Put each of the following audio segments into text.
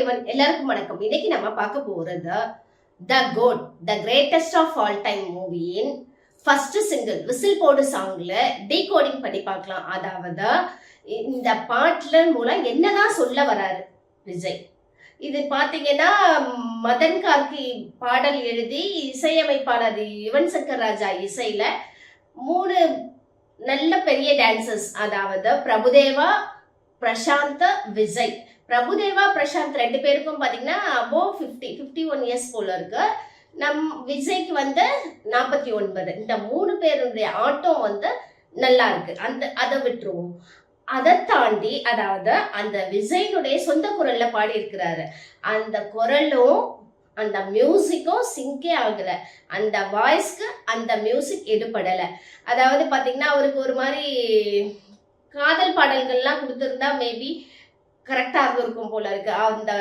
Everyone எல்லாருக்கும் வணக்கம். இன்னைக்கு நம்ம பார்க்க போறது the GOAT the greatest of all time மூவியின் first single whistle போடு சாங்ல டீகோடிங் பண்ணி பார்க்கலாம். அதாவது இந்த பாட்டுல மூலம் என்னதான் சொல்ல வராரு விஜய். இது பாத்தீங்கன்னா மதன் கார்கி பாடல் எழுதி இசையமைப்பாளர் யுவன் சங்கர் ராஜா இசையில மூணு நல்ல பெரிய டான்சர்ஸ் அதாவது பிரபுதேவா பிரசாந்த விஜய். பிரபுதேவா பிரசாந்த் ரெண்டு பேருக்கும் பார்த்தீங்கன்னா above fifty fifty one years போல இருக்கு. நம் விஜய்க்கு வந்து நாற்பத்தி ஒன்பது. இந்த மூணு பேருடைய ஆட்டம் வந்து நல்லா இருக்கு. அந்த அதை விட்டுருவோம். அதை தாண்டி அதாவது அந்த விஜயனுடைய சொந்த குரல்ல பாடி இருக்கிறாரு அந்த குரலும் அந்த மியூசிக்கும் சிங்கே ஆகல. அந்த வாய்ஸ்க்கு அந்த மியூசிக் எடுபடலை. அதாவது பார்த்தீங்கன்னா அவருக்கு ஒரு மாதிரி காதல் பாடல்கள்லாம் கொடுத்துருந்தா மேபி கரெக்டாக இருக்கும் போல இருக்கு. அந்த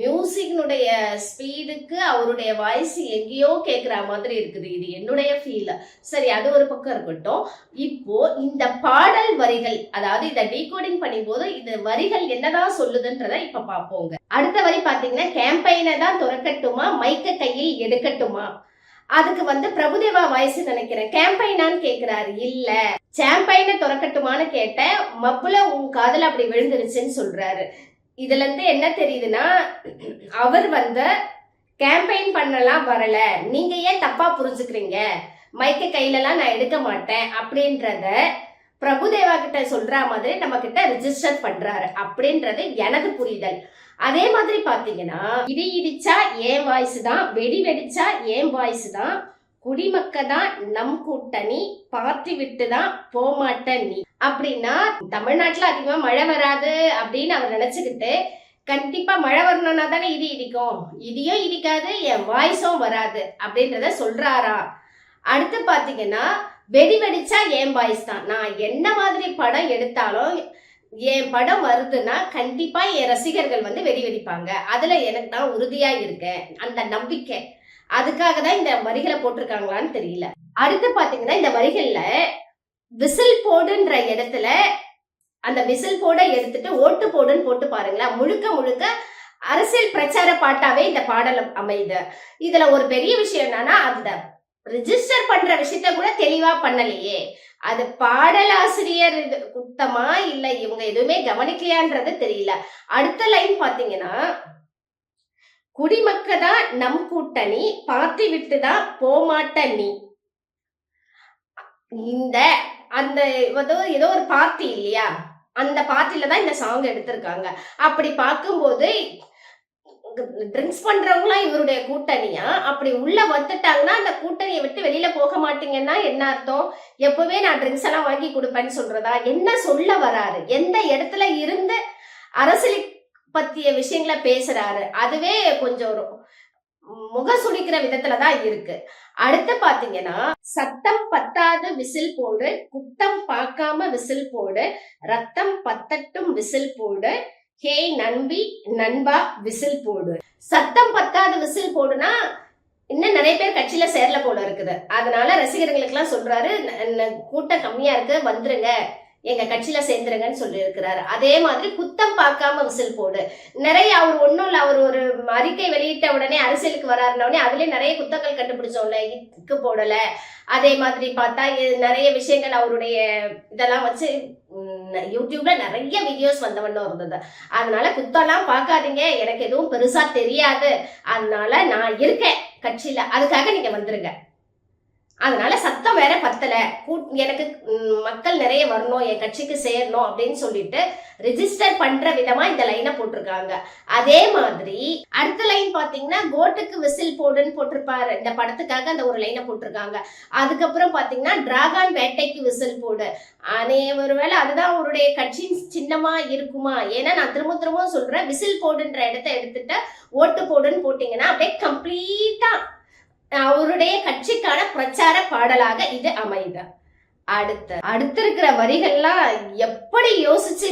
மியூசிக்னுடைய ஸ்பீடுக்கு அவருடைய வாய்ஸ் எங்கேயோ கேட்குற மாதிரி இருக்குது. இது என்னுடைய ஃபீல் சரி அது ஒரு பக்கம் இருக்கட்டும். இப்போ இந்த பாடல் வரிகள் அதாவது இதை டீகோடிங் பண்ணும்போது இந்த வரிகள் என்னதான் சொல்லுதுன்றதை இப்ப பார்ப்போங்க. அடுத்த வரி பார்த்தீங்கன்னா கேம்பெயினை தான் துறக்கட்டுமா? மைக்க கையில் எடுக்கட்டுமா? அதுக்கு வந்து பிரபுதேவா வாய்ஸ் நினைக்கிறேன். கேம்பைனான்னு கேக்குறாரு. இல்ல. சாம்பைனை துறக்கட்டுமான்னு கேட்டேன். மப்புல உன் காதல் அப்படி விழுந்துருச்சுன்னு சொல்றாரு. இதுல இருந்து என்ன தெரியுதுன்னா அவர் வந்து கேம்பெயின் பண்ணலாம் வரல. நீங்க ஏன் தப்பா புரிஞ்சுக்கிறீங்க? மைக்க கையிலலாம் நான் எடுக்க மாட்டேன் அப்படின்றத பிரபுதேவா கிட்ட சொல்ற மாதிரி நம்ம கிட்ட ரிஜிஸ்டர் பண்றாரு அப்படின்றது எனது புரிதல். அதே மாதிரி பாத்தீங்கன்னா இடி இடிச்சா ஏன் வாய்ஸ் தான் வெடி வெடிச்சா ஏன் வாய்ஸ் தான் குடிமக்க தான் நம் கூட்டணி பார்த்து விட்டு தான் போமாட்ட நீ. அப்படின்னா தமிழ்நாட்டுல அதிகமா மழை வராது அப்படின்னு அவர் நினைச்சுக்கிட்டு கண்டிப்பா மழை வரணும்னா தானே இடி இடிக்கும். இடியும் இடிக்காது என் வாய்ஸும் வராது அப்படின்றத சொல்றாரா? அடுத்து பாத்தீங்கன்னா வெடி வெடிச்சா என் பாய்ஸ் தான். நான் என்ன மாதிரி படம் எடுத்தாலும் என் படம் வருதுன்னா கண்டிப்பா என் ரசிகர்கள் வந்து வெடி வெடிப்பாங்க அதுல எனக்கு நான் உறுதியா இருக்கேன். அந்த நம்பிக்கை. அதுக்காக தான் இந்த வரிகளை போட்டிருக்காங்களான்னு தெரியல. அடுத்து பாத்தீங்கன்னா இந்த வரிகள்ல விசில் போடுன்ற இடத்துல அந்த விசில் போட எடுத்துட்டு ஓட்டு போடுன்னு போட்டு பாருங்களேன். முழுக்க முழுக்க அரசியல் பிரச்சார பாட்டாவே இந்த பாடல் அமையுது. இதுல ஒரு பெரிய விஷயம் என்னன்னா அந்த ரிஜிஸ்டர் பண்ற விஷயத்த கூட தெளிவா பண்ணலையே. அது பாடலாசிரியர் குத்தமா இல்ல? இவங்க எதுவுமே கவனிக்கலையான்றது தெரியல. அடுத்த லைன் பாத்தீங்கன்னா குடிமக்க தான் நம் கூட்டணி பார்த்தி விட்டு தான் போமாட்ட நீ. இந்த அந்த ஏதோ ஏதோ ஒரு பார்ட்டி இல்லையா? அந்த பார்ட்டில தான் இந்த சாங் எடுத்திருக்காங்க. அப்படி பார்க்கும்போது ட்ரிங்க்ஸ் பண்றவங்களாம் இவருடைய கூட்டணியா? அப்படி உள்ள வந்துட்டாங்கன்னா அந்த கூட்டணியை விட்டு வெளியில போக மாட்டீங்கன்னா என்ன அர்த்தம்? எப்பவே நான் ட்ரிங்க்ஸ் எல்லாம் வாங்கி கொடுப்பேன்னு சொல்றதா? என்ன சொல்ல வராரு? எந்த இடத்துல இருந்து அரசியல் பத்திய விஷயங்களை பேசுறாரு? அதுவே கொஞ்சம் முக சுளிக்கிற விதத்துல தான் இருக்கு. அடுத்து பாத்தீங்கன்னா சத்தம் பத்தாது விசில் போடு குத்தம் பார்க்காம விசில் போடு ரத்தம் பத்தட்டும் விசில் போடு ஹே நண்பி நண்பா விசில் போடு. சத்தம் பத்தாத விசில் போடுனா இன்னும் நிறைய பேர் கட்சியில சேரல போல இருக்குது. அதனால ரசிகர்களுக்கு எல்லாம் சொல்றாரு கூட்டம் கம்மியா இருக்கு வந்துருங்க. எங்க கட்சியில சேர்ந்துருங்கன்னு சொல்லியிருக்கிறாரு. அதே மாதிரி குத்தம் பார்க்காம விசில் போடு. நிறைய அவர் ஒன்றும் இல்லை அவர் ஒரு அறிக்கை வெளியிட்ட உடனே அரசியலுக்கு வராருன உடனே அதுலயே நிறைய குத்தங்கள் கண்டுபிடிச்சோம்ல இக்கு போடல. அதே மாதிரி பார்த்தா நிறைய விஷயங்கள் அவருடைய இதெல்லாம் வச்சு யூடியூப்ல நிறைய வீடியோஸ் வந்தவண்ணம் இருந்தது. அதனால குத்தம்லாம் பார்க்காதீங்க. எனக்கு எதுவும் பெருசா தெரியாது. அதனால நான் இருக்கேன் கட்சியில. அதுக்காக நீங்க வந்துருங்க. அதனால சத்தம் வேற பத்தல. கூட்- எனக்கு மக்கள் நிறைய வரணும் என் கட்சிக்கு சேரணும் அப்படின்னு சொல்லிட்டு ரிஜிஸ்டர் பண்ற விதமா இந்த லைனை போட்டிருக்காங்க. அதே மாதிரி அடுத்த லைன் பாத்தீங்கன்னா கோட்டுக்கு விசில் போடுன்னு போட்டிருப்பாரு. இந்த படத்துக்காக அந்த ஒரு லைனை போட்டிருக்காங்க. அதுக்கப்புறம் பாத்தீங்கன்னா டிராகன் வேட்டைக்கு விசில் போடு. அனே ஒருவேளை அதுதான் அவருடைய கட்சியின் சின்னமா இருக்குமா? ஏன்னா நான் திரும்ப திரும்ப சொல்றேன் விசில் போடுன்ற இடத்த எடுத்துட்டு ஓட்டு போடுன்னு போட்டீங்கன்னா அப்படியே கம்ப்ளீட்டா அவருடைய கட்சிக்கான பிரச்சார பாடலாக இது அமைத அடுத்து அடுத்து இருக்கிற வரிகள்லாம் எப்படி யோசிச்சு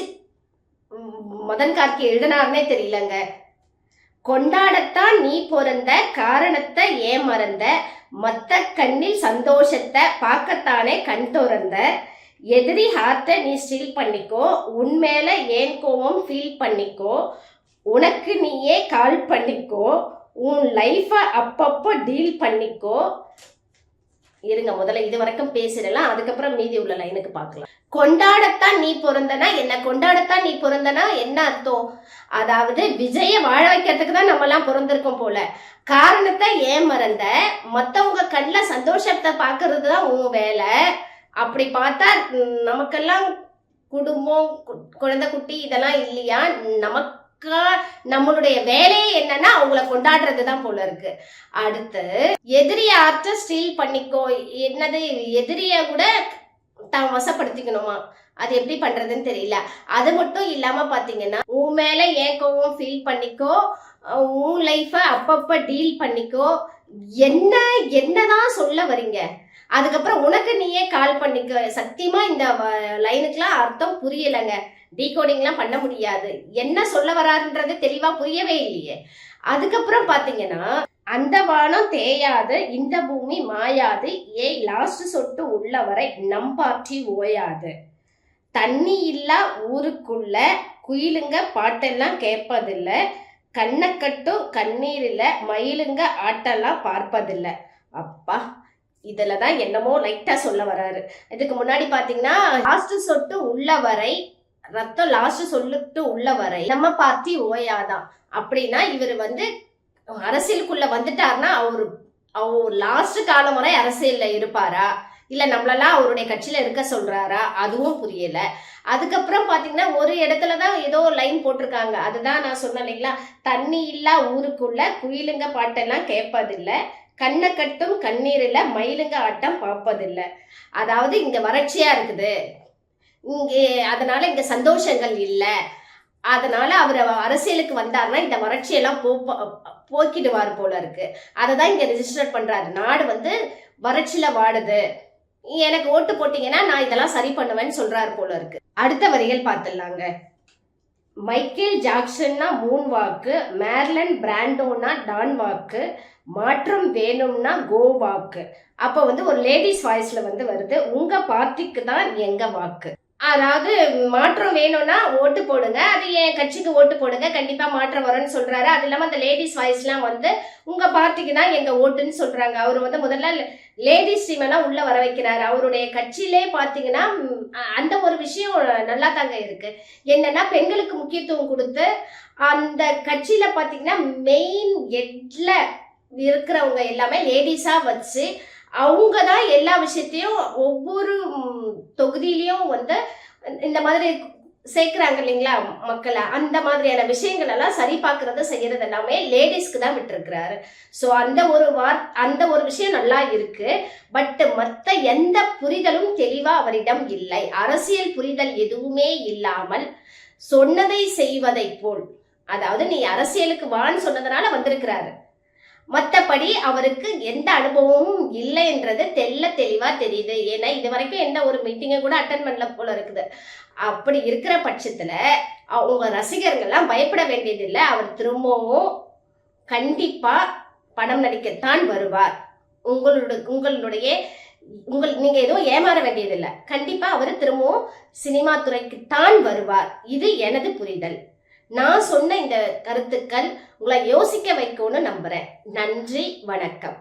மதன் கார்கி எழுதினார்னே தெரியலங்க. கொண்டாடத்தான் நீ பிறந்த காரணத்தை ஏன் மறந்த மத்த கண்ணில் சந்தோஷத்தை பார்க்கத்தானே கண் திறந்த எதிரி ஹார்ட்டை நீ ஸ்டீல் பண்ணிக்கோ உன் மேல ஏன் கோவம் ஃபீல் பண்ணிக்கோ உனக்கு நீயே கால் பண்ணிக்கோ உன் லைஃபை அப்பப்போ டீல் பண்ணிக்கோ. இருங்க முதல்ல இது வரைக்கும் பேசிடலாம். அதுக்கப்புறம் மீதி உள்ள லைனுக்கு பார்க்கலாம். கொண்டாடத்தான் நீ பிறந்தனா என்ன? கொண்டாடத்தான் நீ பிறந்தனா என்ன அர்த்தம்? அதாவது விஜய வாழ வைக்கிறதுக்கு தான் நம்மலாம் எல்லாம் பிறந்திருக்கோம் போல. காரணத்தை ஏன் மறந்த மற்றவங்க கண்ணில் சந்தோஷத்தை பார்க்கறது தான் உன் வேலை. அப்படி பார்த்தா நமக்கெல்லாம் குடும்பம் குழந்தை குட்டி இதெல்லாம் இல்லையா? நமக்கு நம்மளுடைய வேலையே என்னன்னா அவங்கள கொண்டாடுறது தான் போல இருக்கு. அடுத்து எதிரிய ஆர்ட்ட ஸ்டீல் பண்ணிக்கோ என்னது எதிரிய கூட தான் வசப்படுத்திக்கணுமா? அது எப்படி பண்றதுன்னு தெரியல. அது மட்டும் இல்லாம பாத்தீங்கன்னா உன் மேல ஏன் கோவம் ஃபீல் பண்ணிக்கோ உன் லைஃப அப்பப்ப டீல் பண்ணிக்கோ என்ன என்னதான் சொல்ல வரீங்க அதுக்கப்புறம் உனக்கு நீயே கால் பண்ணிக்க சத்தியமா இந்த வ- லைனுக்குலாம் அர்த்தம் புரியலைங்க. டீகோடிங்லாம் பண்ண முடியாது. என்ன சொல்ல வராருன்றது தெளிவா புரியவே இல்லையே. அதுக்கப்புறம் பாத்தீங்கன்னா அந்த வானம் தேயாது இந்த பூமி மாயாது ஏய் லாஸ்ட் சொட்டு உள்ளவரை நம் பார்ட்டி ஓயாது. தண்ணி இல்லா ஊருக்குள்ள குயிலுங்க பாட்டெல்லாம் கேட்பதில்ல கண்ணக்கட்டும் கண்ணீரில் மயிலுங்க ஆட்டெல்லாம் பார்ப்பதில்ல. அப்பா இதில் தான் என்னமோ லைட்டாக சொல்ல வராரு. இதுக்கு முன்னாடி பார்த்தீங்கன்னா லாஸ்ட் சொட்டு உள்ள வரை ரத்தம் லாஸ்ட் சொல்லிட்டு உள்ள வரை நம்ம பார்த்தி ஓயாதான் அப்படின்னா இவர் வந்து அரசியலுக்குள்ள வந்துட்டாருன்னா அவர் அவர் லாஸ்ட் காலம் வரை அரசியல்ல இருப்பாரா? இல்ல நம்மளெல்லாம் அவருடைய கட்சியில இருக்க சொல்றாரா? அதுவும் புரியல. அதுக்கப்புறம் பாத்தீங்கன்னா ஒரு இடத்துல தான் ஏதோ லைன் போட்டிருக்காங்க. அதுதான் நான் சொன்னேன் இல்லைங்களா? தண்ணி இல்லா ஊருக்குள்ள குயிலுங்க பாட்டெல்லாம் கேட்பதில்ல. கண்ணை கட்டும் கண்ணீரில் மயிலுங்க ஆட்டம் பார்ப்பதில்லை. அதாவது இங்க வறட்சியா இருக்குது. இங்கே அதனால இங்க சந்தோஷங்கள் இல்லை. அதனால அவர் அரசியலுக்கு வந்தாருன்னா இந்த வறட்சியெல்லாம் போ போக்கிடுவார் போல இருக்கு. அதை தான் இங்க ரெஜிஸ்டர் பண்றாரு. நாடு வந்து வறட்சியில வாடுது. எனக்கு ஓட்டு போட்டீங்கன்னா நான் இதெல்லாம் சரி பண்ணுவேன்னு சொல்றாரு போல இருக்கு. அடுத்த வரிகள் பார்த்துடலாங்க. மைக்கேல் ஜாக்சன்னா மூன் வாக்கு மேர்லன் பிராண்டோனா டான் வாக்கு மாற்றம் வேணும்னா கோ வாக்கு. அப்போ வந்து ஒரு லேடிஸ் வாய்ஸ்ல வந்து வருது உங்க பார்ட்டிக்கு தான் எங்க வாக்கு? அதாவது மாற்றம் வேணும்னா ஓட்டு போடுங்க. அது என் கட்சிக்கு ஓட்டு போடுங்க. கண்டிப்பா மாற்றம் வரும்னு சொல்றாரு. அது இல்லாம அந்த லேடிஸ் வாய்ஸ்லாம் வந்து உங்க பார்ட்டிக்கு தான் எங்க ஓட்டுன்னு சொல்றாங்க. அவர் வந்து முதல்ல லேடிஸ் டீம் எல்லாம் உள்ள வர வைக்கிறாரு. அவருடைய கட்சியிலே பாத்தீங்கன்னா அந்த ஒரு விஷயம் நல்லா தாங்க இருக்கு. என்னன்னா பெண்களுக்கு முக்கியத்துவம் கொடுத்து அந்த கட்சியில பாத்தீங்கன்னா மெயின் எட்ல இருக்கிறவங்க எல்லாமே லேடிஸா வச்சு அவங்க தான் எல்லா விஷயத்தையும் ஒவ்வொரு தொகுதியிலையும் வந்து இந்த மாதிரி சேர்க்குறாங்க இல்லைங்களா மக்களை? அந்த மாதிரியான விஷயங்கள் எல்லாம் சரி பார்க்கறது செய்யறது எல்லாமே லேடிஸ்க்கு தான் விட்டுருக்கிறாரு. ஸோ அந்த ஒரு வார் அந்த ஒரு விஷயம் நல்லா இருக்கு. பட் மற்ற எந்த புரிதலும் தெளிவா அவரிடம் இல்லை. அரசியல் புரிதல் எதுவுமே இல்லாமல் சொன்னதை செய்வதை போல். அதாவது நீ அரசியலுக்கு வான்னு சொன்னதுனால வந்திருக்கிறாரு. மற்றபடி அவருக்கு எந்த அனுபவமும் இல்லைன்றது தெல்ல தெளிவா தெரியுது. ஏன்னா இது வரைக்கும் எந்த ஒரு மீட்டிங்கை கூட அட்டன் பண்ணல போல இருக்குது. அப்படி இருக்கிற பட்சத்துல அவங்க ரசிகர்கள்லாம் பயப்பட வேண்டியதில்லை. அவர் திரும்பவும் கண்டிப்பா படம் நடிக்கத்தான் வருவார். உங்களோட உங்களுடைய உங்கள் நீங்க எதுவும் ஏமாற வேண்டியதில்லை. கண்டிப்பா அவர் திரும்பவும் சினிமா துறைக்கு தான் வருவார். இது எனது புரிதல். நான் சொன்ன இந்த கருத்துக்கள் உங்களை யோசிக்க வைக்கும்னு நம்புறேன். நன்றி வணக்கம்.